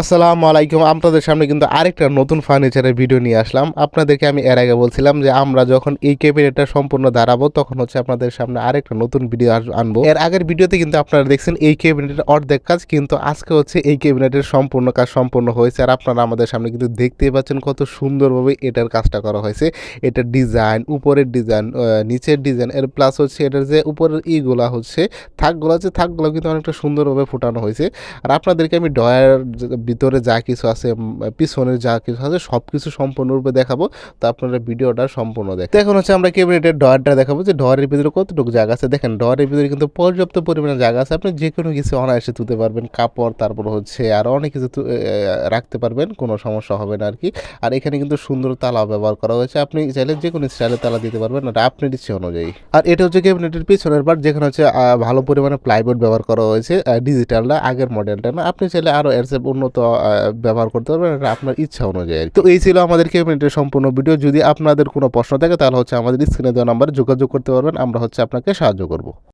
আসসালামু আলাইকুম। আপনাদের সামনে কিন্তু আরেকটা নতুন ফার্নিচারের ভিডিও নিয়ে আসলাম। আপনাদেরকে আমি এর আগে বলছিলাম যে আমরা যখন এই ক্যাবিনেটটা সম্পূর্ণ দাঁড়াবো, তখন হচ্ছে আপনাদের সামনে আরেকটা নতুন ভিডিও আনব। এর আগের ভিডিওতে কিন্তু আপনারা দেখছেন এই ক্যাবিনেটের অর্ধেক কাজ, কিন্তু আজকে হচ্ছে এই ক্যাবিনেটের সম্পূর্ণ কাজ সম্পূর্ণ হয়েছে। আর আপনারা আমাদের সামনে কিন্তু দেখতেই পাচ্ছেন কত সুন্দরভাবে এটার কাজটা করা হয়েছে। এটার ডিজাইন উপরের ডিজাইন নিচের ডিজাইন এর প্লাস হচ্ছে এটার যে উপরের ইগুলা হচ্ছে, থাকগুলো আছে থাকগুলো কিন্তু অনেকটা সুন্দরভাবে ফুটানো হয়েছে। আর আপনাদেরকে আমি ডয়ার ভিতরে যা কিছু আছে উম, পিছনের যা কিছু আছে সব কিছু সম্পূর্ণরূপে দেখাবো। তো আপনারা ভিডিওটা সম্পূর্ণ দেখেন। তো এখন হচ্ছে আমরা ক্যাবিনেটের ডয়ারটা দেখাবো যে ডয়ারের ভিতরে কতটুকু জায়গা আছে। দেখেন ডয়ারের ভিতরে কিন্তু পর্যাপ্ত পরিমাণে জায়গা আছে। আপনি যে কোনো কিছু অনায়াসে তুলতে পারবেন। কাপড় তারপর হচ্ছে আর অনেক কিছু রাখতে পারবেন। কোনো সমস্যা হবে না আর কি আর এখানে কিন্তু সুন্দর তালা ব্যবহার করা হয়েছে। আপনি চাইলে যে কোনো স্টাইলে তালা দিতে পারবেন আর আপনার ইচ্ছে অনুযায়ী। আর এটা হচ্ছে ক্যাবিনেটের পিছনের পার্ট যেখানে হচ্ছে ভালো পরিমাণে প্লাইবোর্ড ব্যবহার করা হয়েছে ডিজিটালটা আগের মডেলটা না। আপনি চাইলে আরও এর উন্নত আহ, ব্যবহার করতে পারবেন এটা আপনার ইচ্ছা অনুযায়ী তো এই ছিল আমাদের ক্যাবিনেটের সম্পূর্ণ ভিডিও যদি আপনাদের কোনো প্রশ্ন থাকে তাহলে হচ্ছে আমাদের স্ক্রিনে দেওয়া নাম্বারে যোগাযোগ করতে পারবেন। আমরা হচ্ছে আপনাকে সাহায্য করব।